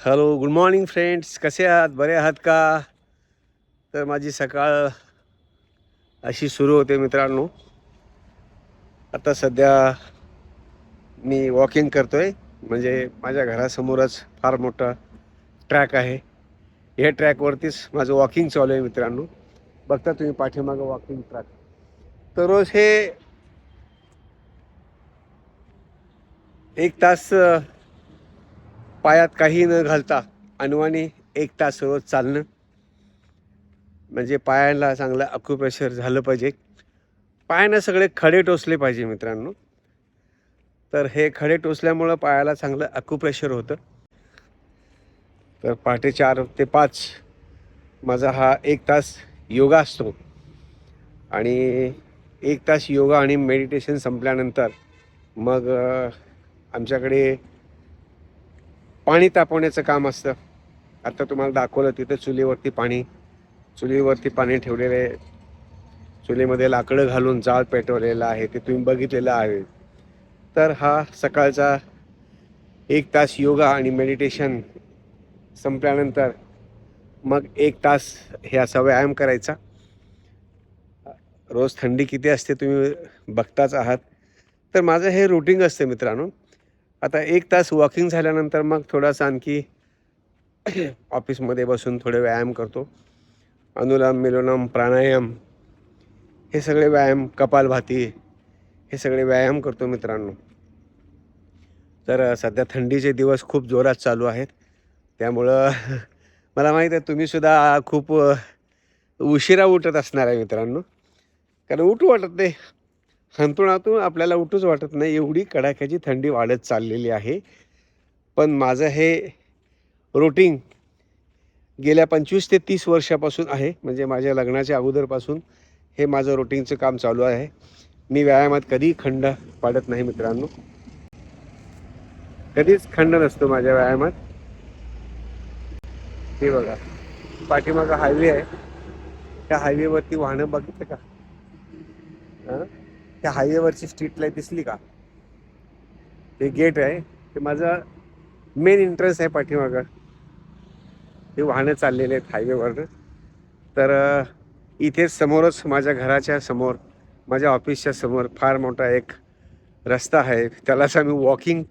Hello good morning friends कसे आहात? बरे आहात का? तर माझी सकाळ अशी सुरू होते मित्रांनो. आता सध्या मी वॉकिंग करतो आहे म्हणजे माझ्या घरासमोरच फार मोठा ट्रॅक आहे. या ट्रॅकवरतीच माझं वॉकिंग चालू आहे मित्रांनो. बघता तुम्ही पाठीमागं वॉकिंग ट्रॅक तर रोज हे एक तास पायात काही न घालता अनुवाने एक तास रोज चालणं. म्हणजे पायाला चांगलं अक्युप्रेशर झालं पाहिजे. पायानं सगळे खडे टोचले पाहिजे मित्रांनो. तर हे खडे टोचल्यामुळं पायाला चांगलं अक्युप्रेशर होतं. तर पहाटे चार ते पाच माझा हा एक तास योगा असतो. आणि एक तास योगा आणि मेडिटेशन संपल्यानंतर मग आमच्याकडे पाणी तापवण्याचं काम असतं. आता तुम्हाला दाखवलं तिथं चुलीवरती पाणी चुलीवरती पाणी ठेवलेले चुलीमध्ये लाकडं घालून जाळ पेटवलेलं आहे ते तुम्ही बघितलेलं आहे. तर हा सकाळचा एक तास योगा आणि मेडिटेशन संपल्यानंतर मग एक तास हे असा व्यायाम करायचा. रोज थंडी किती असते तुम्ही बघताच आहात. तर माझं हे रुटीन असतं मित्रांनो. आता एक तास वॉकिंग झाल्यानंतर मग थोडासा आणखी ऑफिसमध्ये बसून थोडे व्यायाम करतो. अनुलोम मिलोलम प्राणायाम हे सगळे व्यायाम कपालभाती हे सगळे व्यायाम करतो मित्रांनो. तर सध्या थंडीचे दिवस खूप जोरात चालू आहेत. त्यामुळं मला माहीत आहे तुम्हीसुद्धा खूप उशिरा उठत असणार आहे मित्रांनो. कारण उठू वाटत नाही. हंतुणातून आपल्याला उठूच वाटत नाही एवढी कडाक्याची थंडी वाढत चाललेली आहे. पण माझं हे रुटीन गेल्या पंचवीस ते तीस वर्षापासून आहे. म्हणजे माझ्या लग्नाच्या अगोदरपासून हे माझं रुटीनचं काम चालू आहे. मी व्यायामात कधी खंड पाडत नाही मित्रांनो. कधीच खंड नसतो माझ्या व्यायामात. हे बघा पाठीमागं हायवे आहे. त्या हायवेवरती वाहनं बघितलं का? हां? त्या हायवेवरची स्ट्रीट लाइट दिसली का? ते गेट आहे. ते माझं मेन इंटरेस्ट आहे पाठीमागं. ते वाहनं चाललेले आहेत हायवेवरनं तर इथेच समोरच माझ्या घराच्या समोर माझ्या ऑफिसच्या समोर फार मोठा एक रस्ता आहे. त्यालाच आम्ही वॉकिंग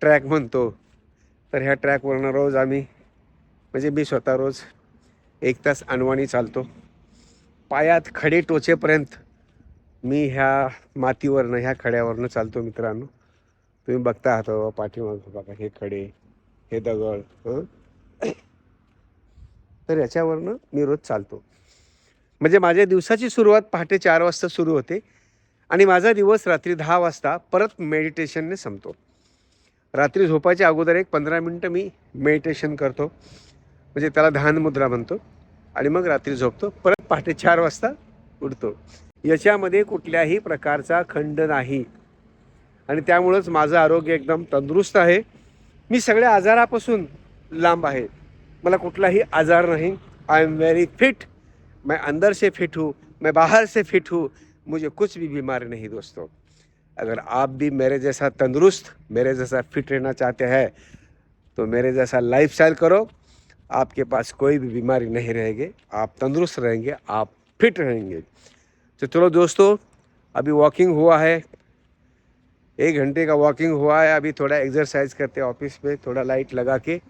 ट्रॅक म्हणतो. तर ह्या ट्रॅकवरनं रोज आम्ही म्हणजे मी स्वतः रोज एक तास अनवाणी चालतो. पायात खडे टोचेपर्यंत मी ह्या मातीवरनं ह्या खड्यावरनं चालतो मित्रांनो. तुम्ही बघता आहात बाबा पाठीमागं बघा हे खडे हे दगड हं? तर याच्यावरनं मी रोज चालतो. म्हणजे माझ्या दिवसाची सुरुवात पहाटे चार वाजता सुरू होते आणि माझा दिवस रात्री दहा वाजता परत मेडिटेशनने संपतो. रात्री झोपायच्या अगोदर एक पंधरा मिनटं मी मेडिटेशन करतो. म्हणजे त्याला ध्यान मुद्रा म्हणतो. आणि मग रात्री झोपतो. परत पहाटे चार वाजता उठतो. याच्यामध्ये कुठल्याही प्रकारचा खंड नाही. आणि त्यामुळंच माझं आरोग्य एकदम तंदुरुस्त आहे. मी सगळ्या आजारापासून लांब आहे. मला कुठलाही आजार नाही. आई एम वेरी फिट मैं अंदर से फिट हूँ. मैं बाहर से फिट हूँ. मुझे कुछ भी बीमारी नहीं दोस्तों. अगर आप भी मेरे जैसा तंदुरुस्त मेरे जैसा फिट रहना चाहते हैं तो मेरे जैसा लाइफ स्टाइल करो. आपके पास कोई भी बीमारी नहीं रहेगी. आप तंदुरुस्त रहेंगे. आप फिट रहेंगे. तो चलो दोस्तों अभी वॉकिंग हुआ है। एक घंटे का वॉकिंग हुआ है। अभी थोड़ा एक्सरसाइज करते हैं ऑफिस में थोड़ा लाइट लगा के।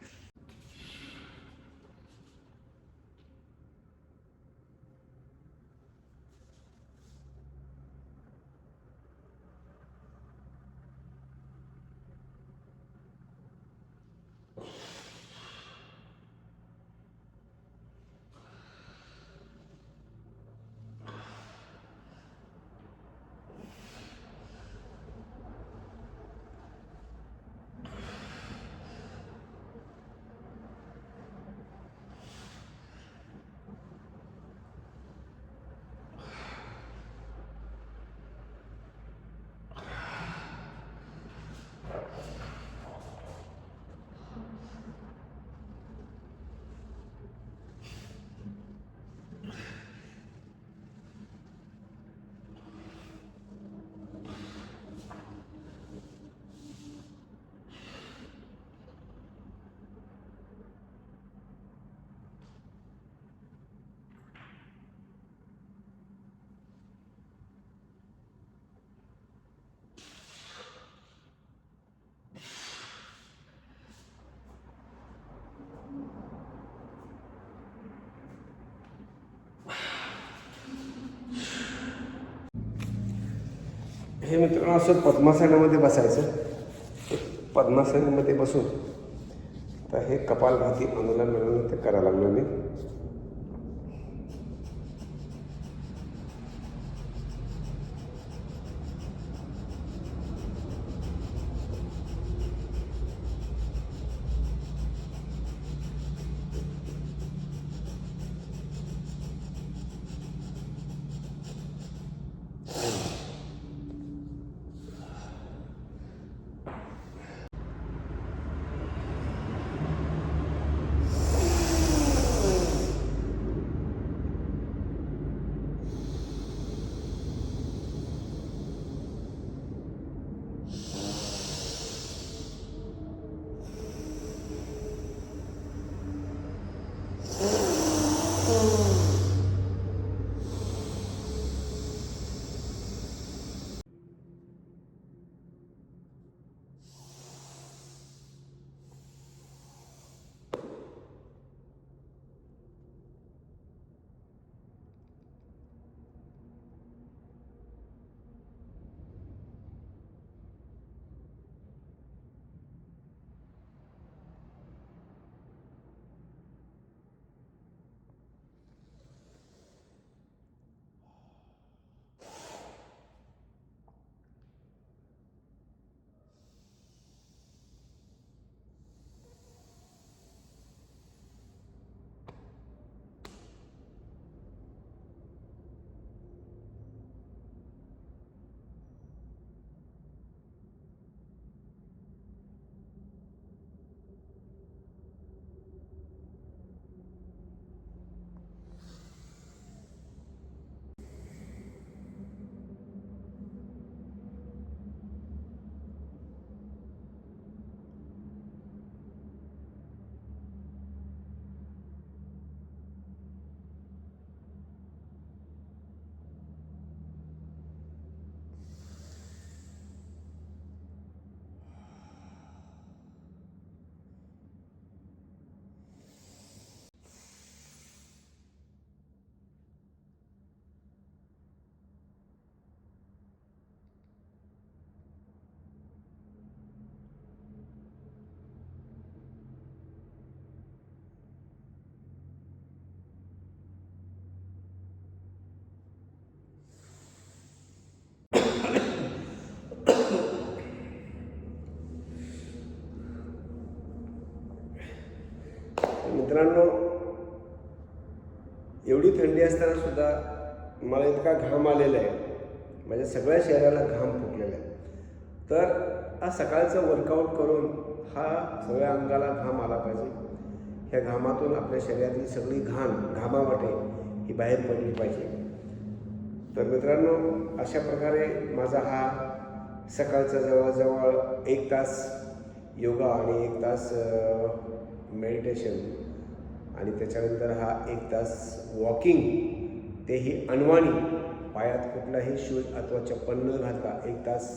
हे मित्रांनो असं पद्मासनामध्ये बसायचं. पद्मासनामध्ये बसून. तर हे कपालभाती अनुला मिळून ते करायला लागलो मी. Oh. मित्रांनो एवढी थंडी असताना सुद्धा मला इतका घाम आलेला आहे. माझ्या सगळ्या शरीराला घाम फुटलेला आहे. तर हा सकाळचं वर्कआउट करून हा सगळ्या अंगाला घाम आला पाहिजे. ह्या घामातून आपल्या शरीरातली सगळी घाण घामावाटे ही बाहेर पडली पाहिजे. तर मित्रांनो अशा प्रकारे माझा हा सकाळचा जवळजवळ एक तास योगा आणि एक तास मेडिटेशन आणि त्याच्यानंतर हा एक तास वॉकिंग तेही अनवाणी. पायात कुठलाही शूज अथवा चप्पल न घालता एक तास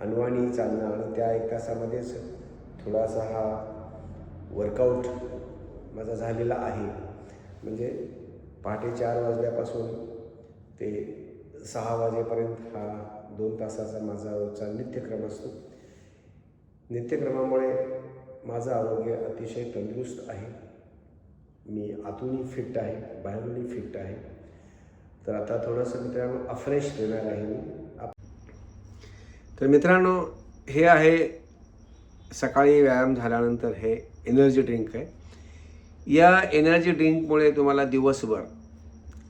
अनवाणी चालणं आणि त्या एक तासामध्येच थोडासा हा वर्कआउट माझा झालेला आहे. म्हणजे पहाटे चार वाजल्यापासून ते सहा वाजेपर्यंत हा दोन तासाचा माझा रोजचा नित्यक्रम असतो. नित्यक्रमामुळे माझं आरोग्य अतिशय तंदुरुस्त आहे. मी आतूनही फिट आहे बाहेरूनही फिट आहे. तर आता थोडंसं मित्रांनो अफ्रेश देणार आहे मी. तर मित्रांनो हे आहे सकाळी व्यायाम झाल्यानंतर हे एनर्जी ड्रिंक आहे. या एनर्जी ड्रिंकमुळे तुम्हाला दिवसभर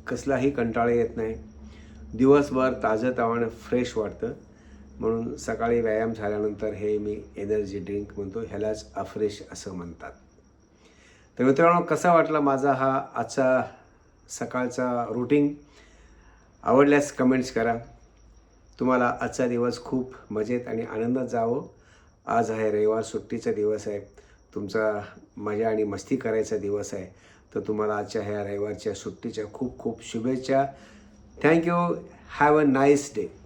कसलाही कंटाळा येत नाही. दिवसभर ताजंतवानं फ्रेश वाटतं. म्हणून सकाळी व्यायाम झाल्यानंतर हे मी एनर्जी ड्रिंक म्हणतो ह्यालाच अफ्रेश असं म्हणतात. तर मित्रांनो कसा वाटला माझा हा आजचा सकाळचा रुटीन आवडल्यास कमेंट्स करा. तुम्हाला आजचा दिवस खूप मजेत आणि आनंदात जावं. आज आहे रविवार सुट्टीचा दिवस आहे. तुमचा मजा आणि मस्ती करायचा दिवस आहे. तर तुम्हाला आजच्या ह्या रविवारच्या सुट्टीच्या खूप खूप शुभेच्छा. Thank you have a nice day